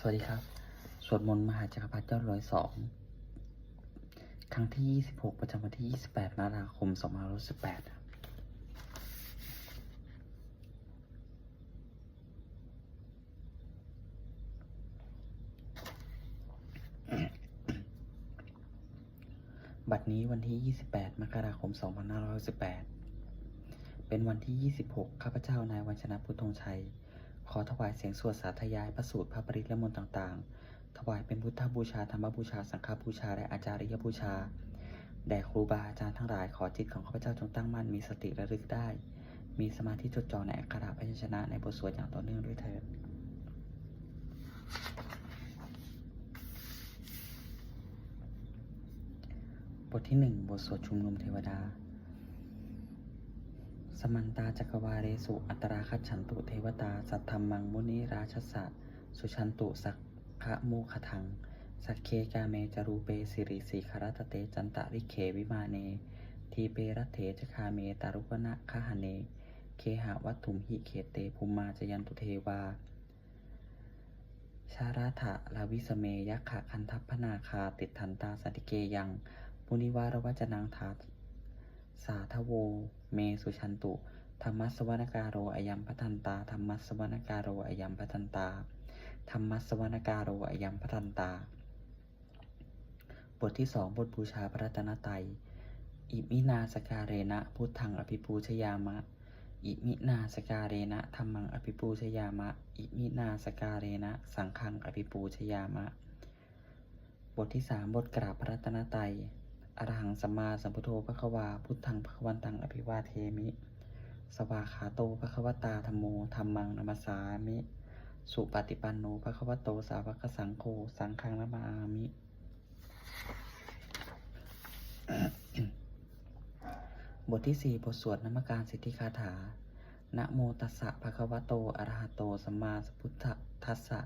สวัสดีครับ สวดมนต์มหาจักรพรรดิยอดร้อยสอง ครั้งที่ 26 ประจำวันที่ 28มกราคม2518ครับบัดนี้วันที่ 28 มกราคม 2518 เป็นวันที่ 26 ข้าพเจ้านายวัญชนะพุทธงชัย ขอถวายเสียงสวดสาธยายพระสูตรพระปริตและมนต์ต่างๆ ถวายเป็นพุทธบูชาธรรมบูชา สังฆบูชา และอาจาริยบูชา แด่ครูบาอาจารย์ทั้งหลาย ขอจิตของข้าพเจ้าจงตั้งมั่น มีสติระลึกได้ มีสมาธิจดจ่อในอักขระพยัญชนะในบทสวดอย่างต่อเนื่องด้วยเถิดบทที่หนึ่งบทสวดชุมนุมเทวดา สมันตาจักรวาเรสุอัตราคัจฉันตุเทวตา สัทธรรมังมุนิราชสะสุชันตุสักขะโมขทัง สักเคกาเมจารูเปสิริสีคารตเตจันตะริเควิมาเน ทีเปรัตเถจคาเมตารุวนะคหเน เคหะวัตถุมหิเขเตภูมาจยันตุเทวา ชาราถะลาวิสเมยักขะคันทัพพนาคาติดทันตาสติเกยังมุนิวารวัจนังทาสาทโว เมสุชันตุธรรมสวนการโรอยัมพัทันตาธรรมสวนการโรอยัมพัทันตาธรรมสวนการโรอยัมพัทันตา บทที่สองบทบูชาพระรัตนตรัยอิมินาสกาเรนะพุทธังอภิปูชยามะ อิมินาสกาเรนะธรรมังอภิปูชยามะ อิมินาสกาเรนะ สังฆังอภิปูชยามะ บทที่สามบทกราบพระรัตนตรัย อรหังสัมมาสัมพุทโธพระควา พุทธังพระควันตังอภิวาเทมิ สวาขาโตพระควตาธรรมโมธรรมังนมัสสามิ สุปฏิปันโนพระควโตสาวกสังโฆสังฆังนามามิบทที่สี่บทสวดนมการสิทธิคาถา นะโมตัสสะภะคะวะโต อะระหะโต สัมมาสัมพุทธัสสะ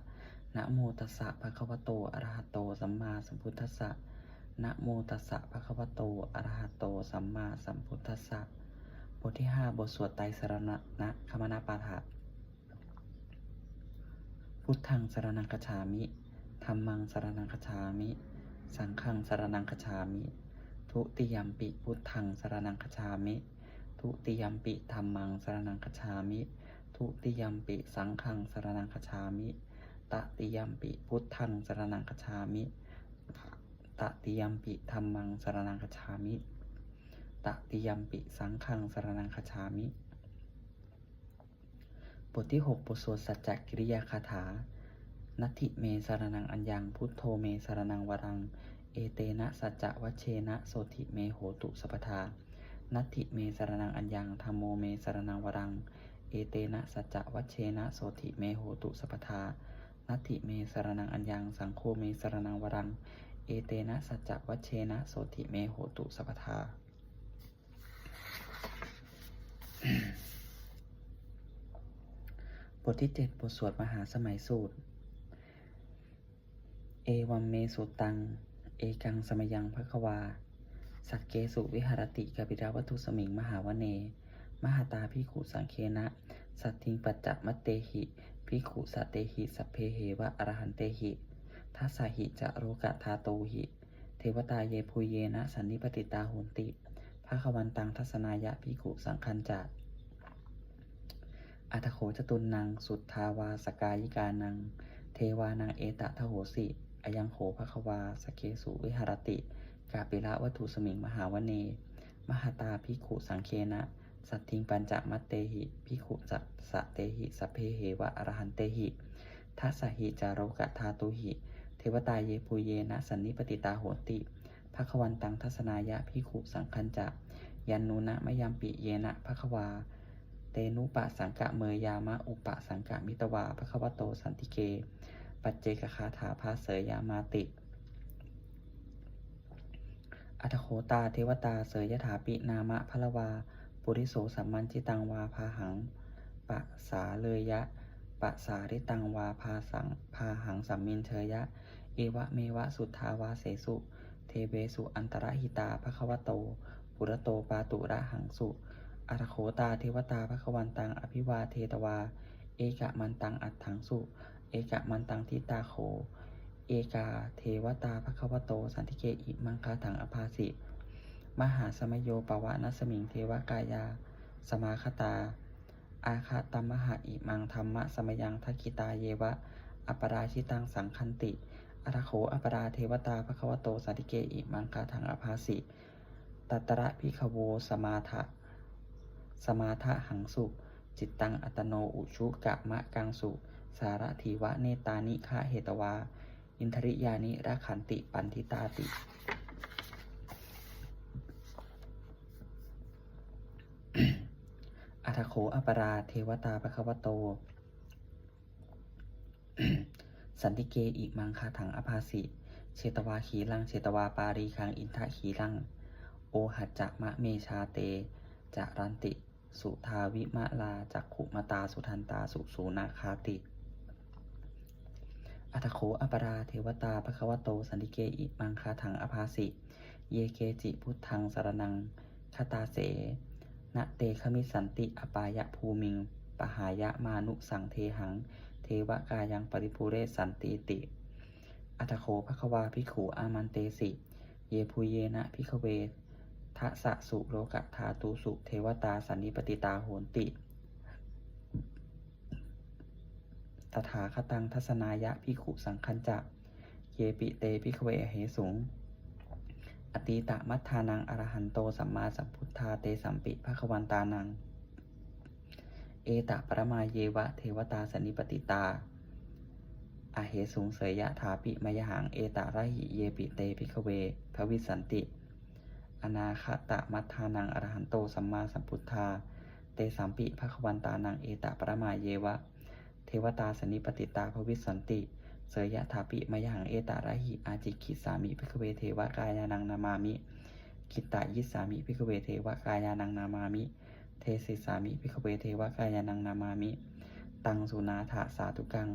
นะโมตัสสะภะคะวะโต อะระหะโต สัมมาสัมพุทธัสสะ นะโมตัสสะภะคะวะโต อะระหะโต สัมมาสัมพุทธัสสะ บทที่ห้าบทสวดไตรสรณะนะคมนาปาฐะพุทธังสรนังคฉามิธรรมังสรนังคฉามิ สังฆังสรนังคฉามิ ทุติยมปิพุทธังสรนังคฉามิ ทุติยมปิธรรมังสรนังคฉามิ ทุติยมปิสังฆังสรนังคฉามิ ตติยมปิพุทธังสรนังคฉามิ ตติยมปิธรรมังสรนังคจามิ ตติยมปิสังฆังสรนังคจามิ บทที่ 6 บทสวดสัจจกิริยาคาถา นัตถิเมสรนังอัญญังพุทโธเมสรนังวรัง เอเตนะสัจจวัชเชนะโสธิเมโหตุสัพทา นัตถิเมสรนังอัญญังธรรมโมเมสรนังวรัง เอเตนะสัจจวัชเชนะโสธิเมโหตุสัพทานัตถิเมสรนังอัญญังสังโฆเมสรนังวรัง เอเตนะสัจจวัชเชนะโสธิเมโหตุสัพพทาบทที่7บทสวดมหาสมัยสูตร เอวัมเมสุตัง เอกังสมยังภควา สักเกสุวิหารติกบิราวัตุสมิงมหาวเน มหาตาพิขุสังเคนะ สัตทิงปัจจมัตเตหิพิขุสัตเตหิสัพเพเหวะอรหันเตหิ ทัสสหิจะโรกะทาโตหิ เทวตาเยภูเยนะสันนิปติตาโหนติภาควันตังทัศนายะพิขุสังคันจะอัตโขจตุนนางสุทธาวาสกายิกานัง เทวานังเอตะทโหสิอายังโขภควาสเกสุวิหารติ กาปิละวัตถุสมิงมหาวเน มหาตาพิขุสังเคนะ สัตทิงปัญจมัตเตหิพิขุสัสะเตหิสเพเหวะอรหันเตหิทัสหิจารกะทาตุหิ เทวตาเยปุเยนะสันนิปติตาโหติภควันตังทัศนายะพิขุสังคันจะยันนุนะมยามปิเยนะภควา เตนุปะสังกะเมยามะอุปะสังกะมิตวาภควโตสันติเก ปัจเจกคาถาภาเสยยามาติ อัตโขตาเทวตาเสยยถาปินามะพลวา ปุริโสสัมมันจิตังวาพาหัง ปะสาเลยยะปะสาริตังวาพาสังพาหังสัมมินเชยะ เอวะเมวะสุทธาวาเสสุ เทเบสุอันตรหิตาภควโต ปุระโตปาตุระหังสุอัตโขตาเทวตาภควันตังอภิวาเทตวา เอกะมันตังอัตถังสุ เอกะมันตังทิตาโข เอกาเทวตาภควโต สันติเกอิมังคาถังอภาสิ มหาสมโยปวะนัสมิงเทวกายา สมาคตา อาคาตมหาอิมังธรรมะสมยังทักกิตาเยวะ อปราชิตังสังคันติ อัตโขอัปราเทวตาภควโตสันติเกอิมังคาถังอภาสิตัตระพิขโวสมาทะสมาทะหังสุ จิตตังอัตโนอุชุกะมะกังสุ สารถีวะเนตานิฆะเหตวา อินทริยานิรักขันติปันทิตาติ อัทโขอัปราเทวตาปะควโต สันติเกอิมังคาถังอภาสิเชตวาขีลังเชตวาปารีคังอินทะขีลัง โอหัจจะมะเมชาเตจะรันติ สุทาวิมะลาจักขุมตาสุทันตาสุสูนาคาติอัตโขอปราเทวตาปะคะวโตสันติเกอิมังคาถังอภาสิ เยเกจิพุทธังสารนังคตาเสนะเตขมิสันติอปายะภูมิง ปหายะมานุสังเทหัง เทวกายังปริภูเรสันติติ อัตโขภควาภิขุอามันเตสิ เยภูเยนะภิขเวทะสะสุโลกะธาตุสุเทวตาสันนิปติตาโหนติ ตถาคตังทัศนายะภิขุสังคัญจะ เยปิเตภิขเวเหสุงอตีตะมัทธานังอรหันโตสัมมาสัมพุทธาเตสัมปิภควันตานัง เอตะปรมาเยวะเทวตาสนิปติตาอาเหสุงเสยยะถาปิมยหังเอตะระหิเยปิเตภิกเวภวิสันติ อนาคตะมัทธานังอรหันโตสัมมาสัมพุทธา เตสัมปิภควันตานังเอตะปรมาเยวะ เทวตาสนิปติตาภวิสันติ เสยยะถาปิมยหังเอตาระหิอาจิคิสามิพิกเวเทวกายานังนามามิคิตายิสามิพิกเวเทวกายานังนามามิ เทสิสามิพิกเวเทวกายานังนามามิ ตังสุนาถาสาธุกัง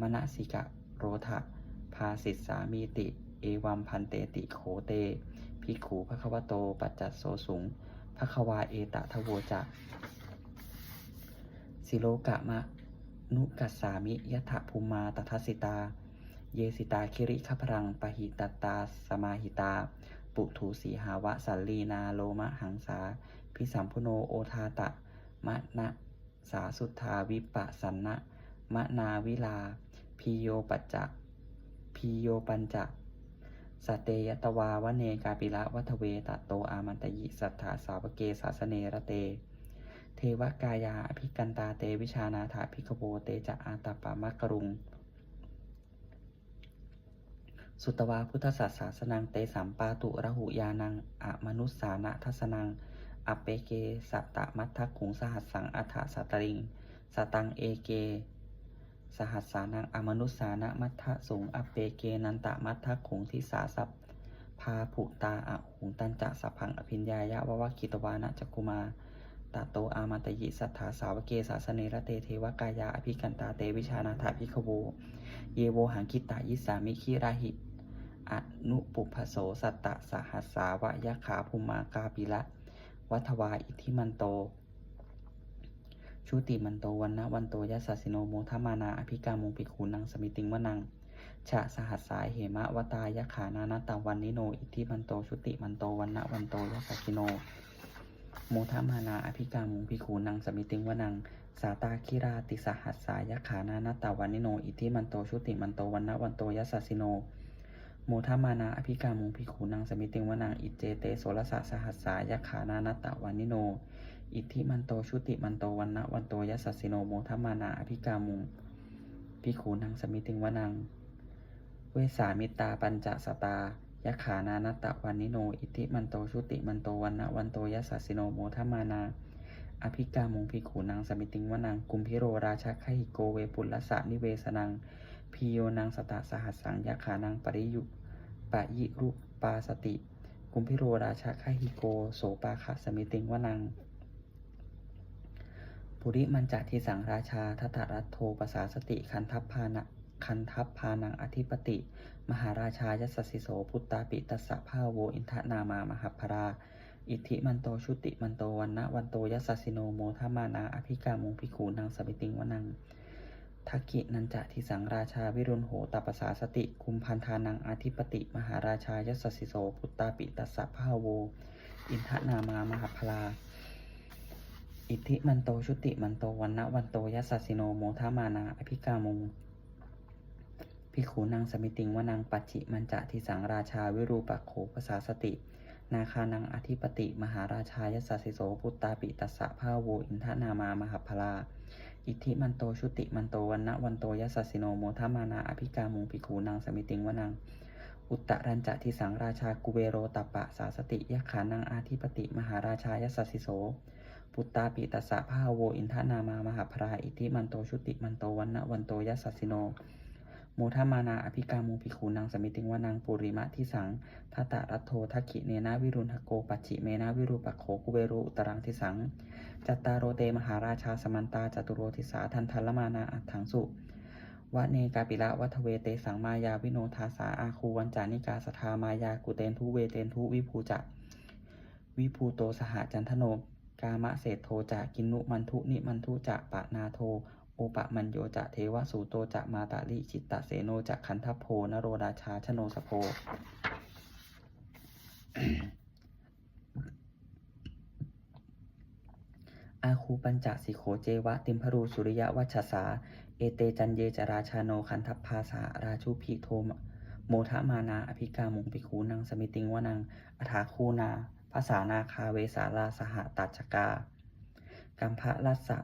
มณสิกะโรทะภาสิสสามีติ เอวัมพันเตติโขเตภิขูภควโต ปัจจัโสสุงภควาเอตะทะโวจะสิโลกะมะนุกัสสามิยะถะภูมาตทัสสิตา เยสิตาคิริขพรังปหิตตาสมาหิตา ปุถุสีหาวะสัลลีนาโลมะหังสา พิสัมพุโนโอทาตะ มะนะสาสุทธาวิปะสันนะ มะนาวิลา พีโยปัจจะพีโยปัญจะสเตยตวาวเนกาปิละวัทเวตะโตอามันตยิสัทธาสาวเกสาสเนระเต เทวกายาอภิกันตาเตวิชานาถาภิกโวเตจะอาตาปามะกรุง สุตวาพุทธศาสสนังเตสัมปาตุระหุยานังอะมนุสสานะทัสนัง อเปเก สัตตมัทธขุงสหัสสังอัฏฐสัตตริง สตังเอเก สหัสสานังอมนุสานะมัทธสุงอเปเกนันตมัทธขุงทิสาสัพพาผุตาอะหุงตันจะสัพพังอภิญญายะวะวะคิตวานะจักุมาตาโตอามันตยิสัทธาสาวเกสาสเนระเตเทวกายาอภิกันตาเตวิชานาถาภิกขโวเยโวหังคิตายิสามิคิราหิอนุปุพโสสัตตะสหัสสาวะยะขาภูมากาปิละ วัทวาอิทธิมันโต ชุติมันโตวันนะวันโตยัสสสิโนโมทมานาอภิกามุงปิคูนังสมิติงวนังชะสหัสสายเหมะวตายะขานานาตาวันนิโน อิทธิมันโต ชุติมันโตวันนะวันโตยัสสสิโน โมทมานาอภิกามุงพิคูนังสมิติงวนังสาตาคิราติสหัสสายะขานานาตาวันนิโน อิทธิมันโต ชุติมันโตวันนะวันโตยัสสสิโน โมทมานาอภิกามุงพิขูนังสมิติงวนังอิเจเตโสรสะสหัสสายขานานัตตะวานิโน อิทธิมันโตชุติมันโตวันนะวันโตยัสสสิโนโมทมานาอภิกามุงพิขูนังสมิติงวนังเวสามิตาปัญจสตายะขานานัตตะวานิโน อิทธิมันโตชุติมันโตวันนะวันโตยัสสสิโนโมทมานา อภิกามุงพิขูนังสมิติงวนังกุมพิโรราชคหิโกเวปุลลสะนิเวสนัง พีโยนังสตะสหัสสังยะขานังปริยุปะยิรุปาสติ กุมพิโรราชาคหิโก โสปาคะสมิติงวนังปุริมันจัทิสังราชาทัตรัตโทปสาสติคันทัพพานะคันทัพพานังอธิปติ มหาราชายัสสิโสพุตตาปิตัสสะภาโวอินทนามามหพรา อิทธิมันโตชุติมันโตวันนะวันโตยัสสิโนโมทมานาอภิกามุงพิขูนังสมิติงวนังเว ทักกินันจะทิสังราชาวิรุณโหตปัสสาสติ คุมพันธานังอาทิปติ มหาราชายสสสิโสพุตตาปิตัสสะพะโว อินทนามามหาพลา อิทธิมันโตชุติมันโตวันนะวันโตยัสสสิโนโมทามานาอภิกามุงพิขูนางสมิติงวานางปัจจิมันจะทิสังราชาวิรูปักโขภาษาสติ นาคานังอธิปติ มหาราชายสสสิโสพุตตาปิตัสสะพะโว อินทนามามหาพลา อิทธิมันโตชุติมันโตวันนะวันโตยัสสสิโนโมทามานาอภิกามุงพิขูนางสมิติงวานางอุตตรัญจะทิสังราชากุเบโรตัปปะสาสติยะขานังอาธิปติมหาราชายสสสิโส ปุตตาปิตสะพาโวอินทนามามหาพราอิทธิมันโตชุติมันโตวันนะวันโตยัสสสิโน มทามานาอภิกามุภิกขุนางสมิติงวานางปุริมะทิสังทัตตะรัตโททักขิเนนาวิรุณหโกปัจฉิเมนาวิรูปักโขกุเบโรอุตรังทิสัง จัตตาโรเตมหาราชาสมันตาจตุโรทิสาทันทัลมานาอัฏฐังสุวะเนกาปิละวัทเวเตสังมายาวิโนทาสาอาคูวันจานิกาสทามายากุเตนทุเวเตนทุวิภูจะวิภูโตสหจันทโนกามะเศธโทจะกินุมันทุนิมันทุจะปะนาโท อุปะมันโยจะเทวสูโตจะมาตาลิจิตตะเสโนจะขันทโพนโรราชาชโนสโพอาคูปัญจสิโขเจวะ ติมพรูสุริยวัชสา เอเตจันเยจราชาโนคันทัพพาสาราชุพิโทมโมทะมานาอภิกามุงปิคูนังสมิติงวนังอถาคูนาภาษานาคาเวสาราสหตัจกากัมภะรัสสะ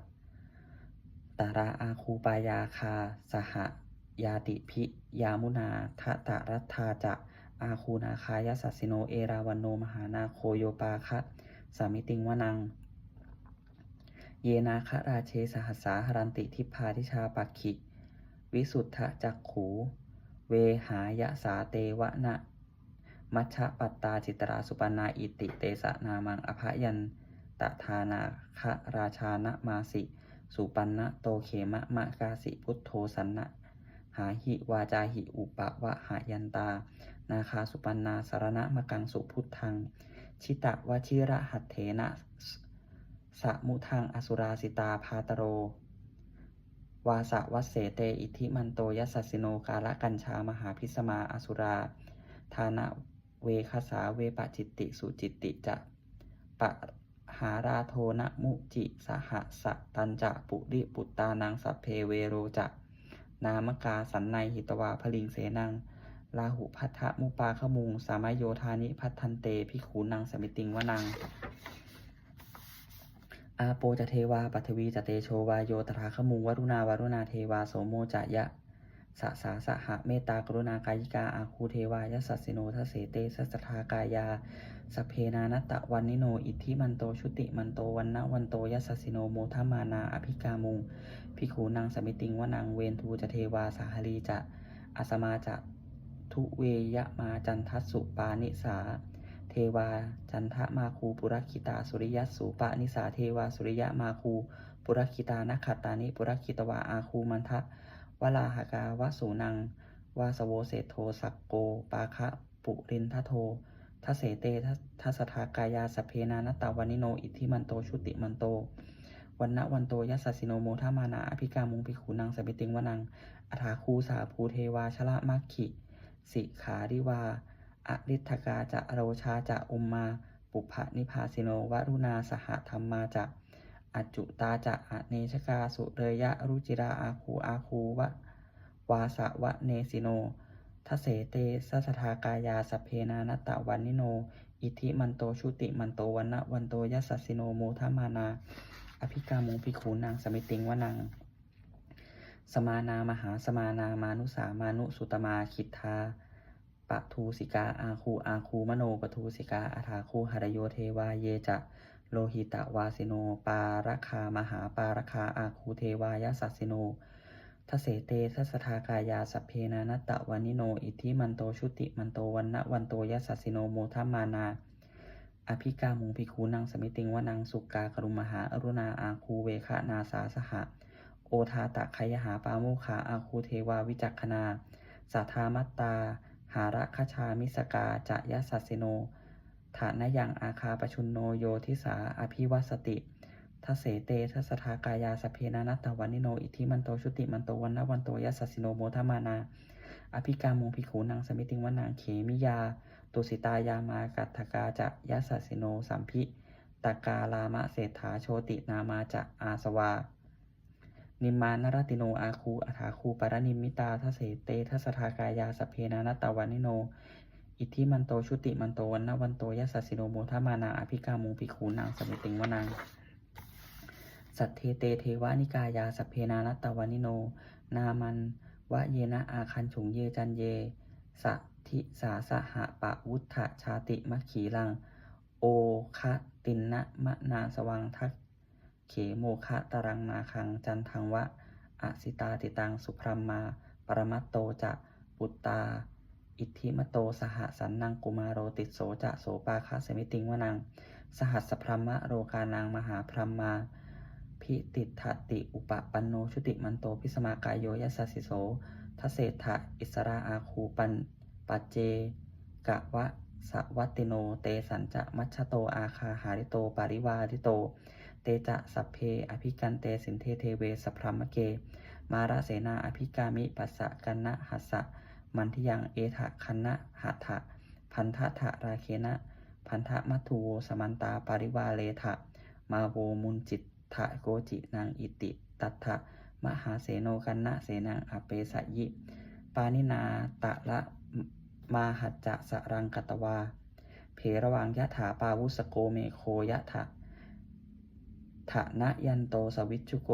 ตราอาคูปายาคา สหยาติพิยามุนาทะตะรัธาจะอาคูนาคายสัสสิโนเอราวันโนมหานาโคโยปาคะสามิติงวนัง เยนาคราเชสหัสสาหรันติทิพาทิชาปักขิ วิสุทธจักขู เวหายะสาเตวะนะมัชฌะปัตตาจิตราสุปนาอิติเตสะนามังอภยันตทานาคราชานะมาสิ สุปันนะโตเขมะมะกาสิพุทโธสันนะหาหิวาจาหิอุปะวะหายันตา นาคาสุปันนาสารณะมะกังสุพุทธัง ชิตะวชิระหัตเถนะสะมุทังอสุราสิตาพาตโร วาสะวัสเสเตอิทิมันโตยัสสสสิโนกาละกัญชามหาพิสมาอสุราทานะเวคสาเวปจิตติสุจิตติจะปะ หาราโทนะมุจิสหสะตันจะปุริปุตตานังสัพเพเวโรจะ นามกาสันในหิตวาพลิงเสนังลาหุพัทธมุปาขมุง สามายโยธานิพัทธันเตพิขูนังสมิติงวนัง อาโปจะเทวาปัทวีจะเตโชวาโยตถาขมุงวรุณาวรุณาเทวาโสโมจะยะสะสาสหะเมตตากรุณากายิกาอาคูเทวายสัสสิโนทเสเตสัสทากายา สเพนานตตะวันนิโน อิทธิมันโต ชุติมันโต วันนะวันโตยัสสสิโนโมทมานา อภิกามุง พิขูนางสมิติงวนังเวนทูจะเทวาสาหลีจะอาสมาจะทุเวยะมาจันทัสสุปานิสา เทวาจันทะมาคูปุรคิตาสุริยัสสุปะนิสา เทวาสุริยะมาคูปุรคิตานักขัตตานิปุรคิตวาอาคูมันทะวลาหากาวสูนังวาสโวเศธโทสักโก ปาคะปุรินทโท ทัเสเตทัสทากายาสเพนานตาวานิโน อิทธิมันโต ชุติมันโต วันนะวันโตยัสสิโนโมทามานาอภิกามุงพิขูนังสมิติงวนังอถาคูสาภูเทวาชละมัคขิ สิขาริวาอริทกาจะโรชาจะอุมมา ปุพะนิพาสิโนวรุณาสหธรรมมาจะอจจุตาจะอเนชกาสุเรยะรุจิราอาคูอาคูวะวาสะวะเนสิโน ทเสเตสัสทากายาสเพนานตตะวันนิโน อิทิมันโตชุติมันโตวันนะวันโตยัสสสิโนโมทามานา อภิกามุงพิขูนางสมิติงวนัง สมานามหาสมานามานุสามานุสุตมาคิทธาปะทูสิกาอาคูอาคูมโนปะทูสิกาอาถาคูหรโยเทวาเยจะโลหิตะวาสิโน ปารคามหาปารคาอาคูเทวายสัสสิโน ทเสเตทัสทากายาสัพเพนานัตตะวานิโน อิทิมันโตชุติมันโตวันนะวันโตยัสสสิโนโมทัมมานา อภิกามุงพิคูนังสมิติงวนังสุกากรุมหาอรุณาอาคูเวคะนาสาสหะ โอทาตะขยหาปาโมขาอาคูเทวาวิจักขณาสัทธามัตตา หาระคชามิสกาจะยัสสสิโนฐานยังอาคาปชุนโนโยทิสาอภิวัสติ ทัสเสเตทัสทากายาสเพนานัตตวันนิโน อิทิมันโตชุติมันโตวันนวันโตยัสสิโนโมทมานา อภิกามุงภิกขุนางสมิติงวนางเขมิยา ตุสิตายามากัตถกาจะยัสสิโนสัมพิตกาลามะเศรษฐาโชตินามาจะอาสวา นิมานรติโนอาคูอัฐาคูปรนิมิตาทสเสเตทัสทากายาสเพนานัตตวันนิโน อิทิมันโตชุติมันโตวันนวันโตยัสสิโนโมทมานา อภิกามุงภิกขุนางสมิติงวนาง สัทเทเตเทวานิกายาสพเพนานัตตวานิโน นามันวะเยนะอาคันฉุงเยจันเยสัทิสาสหะปะวุฒะชาติมัคขีลัง โอคะตินนะมะนาสวังทักเขโมคะตรังนาคังจันทังวะอสิตาติตังสุพรมมาปรมัตโตจะปุตตา อิทธิมโตสหสันนังกุมาโรติโสจะโสปาคะสมิติงวนัง สหัสสพรหมะโรกานางมหาพรมมา พิติทธติอุปปันโนชุติมันโตพิสมากายโยยัสสิโสทเศรษฐะอิสราอาคูปันปัจเจกะวะสวัตติโน เตสันจะมัชชโตอาคาหาริโต ปาริวาริโต เตจะสัพเพ อภิกันเตสินเทเทเวสพรหมเก มาราเสนาอภิกามิปัสสะกันนะหัสสะมันทิยังเอทะคันนะหัตถะพันธะทะราเคนะ พันธะมัทธุโวสมันตาปาริวาเลทะ มาโวมุนจิต ทะโกจินางอิติตัตถะมหาเสโนกันนะเสนังอเปสยิ ปานินาตะละมาหัจจะสรังกตวา เพระวังยะถาปาวุสโกเมโคยะถะถะนะยันโตสวิชุโก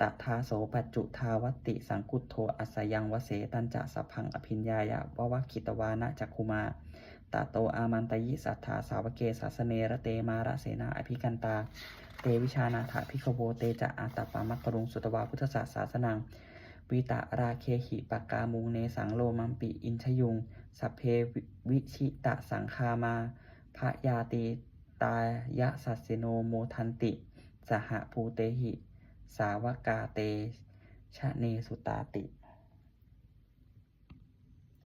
ตทาโสปัจจุทาวติสังกุตโทอัสยังวเสตันจะสพังอภิญญายะววคิตวานะจักคุมา ตาโตอามันตยิสัทธาสาวเกสัสเนระเตมาระเสนาอภิกันตา เตวิชานาถาภิกขโวเตจะอาตาปามักกรุงสุตวาพุทธศาสาสนัง วิตะราเคหิปากกามุงเนสังโลมัมปิอินชยุง สัพเพวิชิตะสังคามาพระยาติตายะสัสสิโนโมทันติ สหภูเตหิ สาวกาเตชะเนสุตาติ